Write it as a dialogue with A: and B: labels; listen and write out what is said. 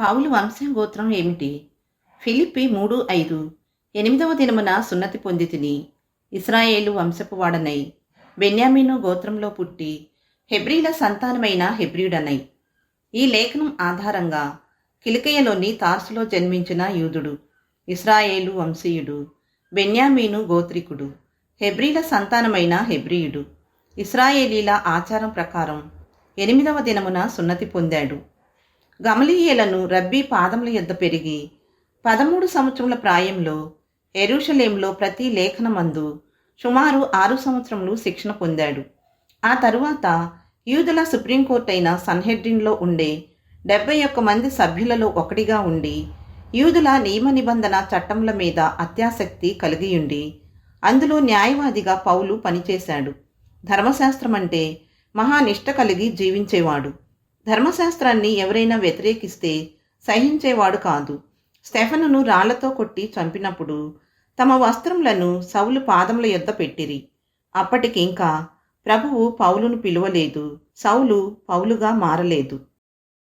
A: పావులు వంశం గోత్రం ఏమిటి? ఫిలిప్పి మూడు ఐదు. ఎనిమిదవ దినమున సున్నతి పొంది తిని ఇస్రాయేలు వంశపు వాడనై. బెన్యామీను గోత్రంలో పుట్టి హెబ్రీల సంతానమైన హెబ్రియుడనై. ఈ లేఖనం ఆధారంగా కిలికయలోని తార్సులో జన్మించిన యూదుడు ఇస్రాయేలు వంశీయుడు బెన్యామీను గోత్రికుడు హెబ్రీల సంతానమైన హెబ్రియుడు. ఇస్రాయేలీల ఆచారం ప్రకారం ఎనిమిదవ దినమున సున్నతి పొందాడు. గమలీయేలను రబ్బీ పాదముల యొద్ద పెరిగి పదమూడు సంవత్సరముల ప్రాయంలో ఎరుషలేంలో ప్రతి లేఖనమందు సుమారు ఆరు సంవత్సరములు శిక్షణ పొందాడు. ఆ తరువాత యూదుల సుప్రీంకోర్టు అయిన సన్హెడ్రిన్లో ఉండే డెబ్బై ఒక్క మంది సభ్యులలో ఒకటిగా ఉండి యూదుల నియమ నిబంధన చట్టముల మీద అత్యాసక్తి కలిగియుండి అందులో న్యాయవాదిగా పౌలు పనిచేశాడు. ధర్మశాస్త్రం అంటే మహానిష్ట కలిగి జీవించేవాడు. ధర్మశాస్త్రాన్ని ఎవరైనా వ్యతిరేకిస్తే సహించేవాడు కాదు. స్టెఫనును రాళ్ళతో కొట్టి చంపినప్పుడు తమ వస్త్రములను సౌలు పాదముల యొద్ద పెట్టిరి. అప్పటికింకా ప్రభువు పౌలును పిలువలేదు. సౌలు పౌలుగా మారలేదు.